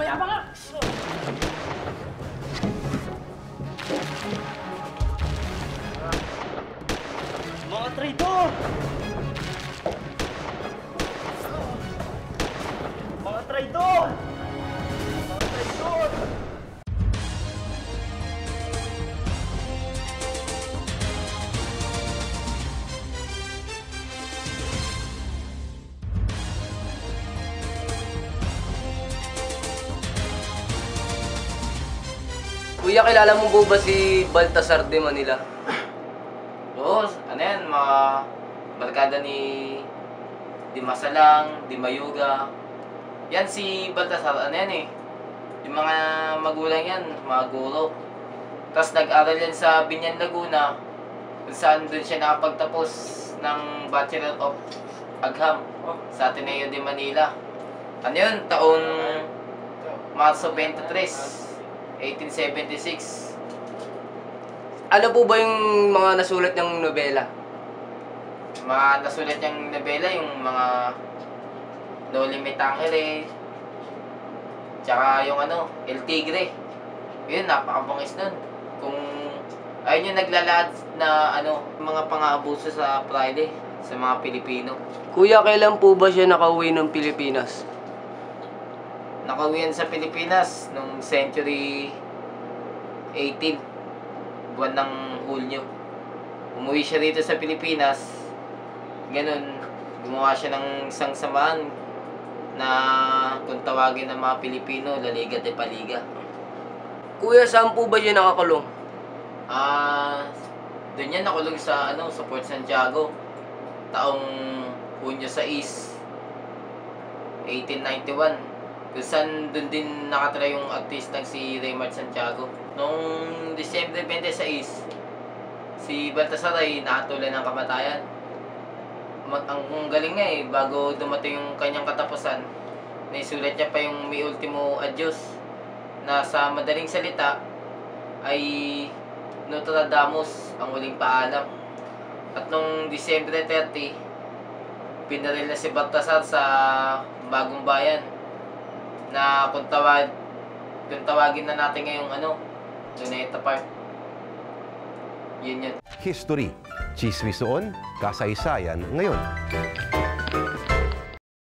Mamaya pa nga! Mga traitor! Mga traitor! Mga traitor! Kuya, kilala mo ba si Baltasar de Manila? Oo, ano yan, mga barkada ni Di Masalang, Di Mayuga. Yan si Baltasar, ano yan eh. Yung mga magulang yan, mga guro. Tapos nag-aral yan sa Binyan, Laguna. Kung saan doon siya nakapagtapos ng Bachelor of Agham sa Ateneo de Manila. Ano yun, taon Marso 23, 1876. Ano po ba yung mga nasulat niyang nobela? mga nasulat niyang nobela, yung mga No Limit Angere, tsaka yung ano, El Tigre. Yun, napakabangis nun. Kung ayun yung naglalad na ano, mga pang-aabuso sa Friday sa mga Pilipino. Kuya, kailan po ba siya nakauwi ng Pilipinas? Nakauwian sa Pilipinas nung century 18, buwan ng Hulyo. Umuwi siya dito sa Pilipinas, ganun, gumawa siya ng isang samaan na kung tawagin ng mga Pilipino, La Liga de Paliga. Kuya, saan po ba siya nakakulong? Ah, doon yan nakulong sa ano, sa Port Santiago. Taong Hunyo 6, 1891. Kung saan doon din nakatira yung artistang si Raymond Santiago. Noong Disyembre 26, si Baltasar ay nakatulan ng kamatayan. Mag ang ang galing nga eh, bago dumating yung kanyang katapusan, naisulat niya pa yung Mi Ultimo Adios na sa madaling salita ay Nostradamus ang huling paalam. At nung Disyembre 30, pinaril na si Baltasar sa Bagong Bayan na kung tawag kung tawagin na natin ngayong ano, Luneta Park. Yun yun. History, chismis noon, kasaysayan ngayon.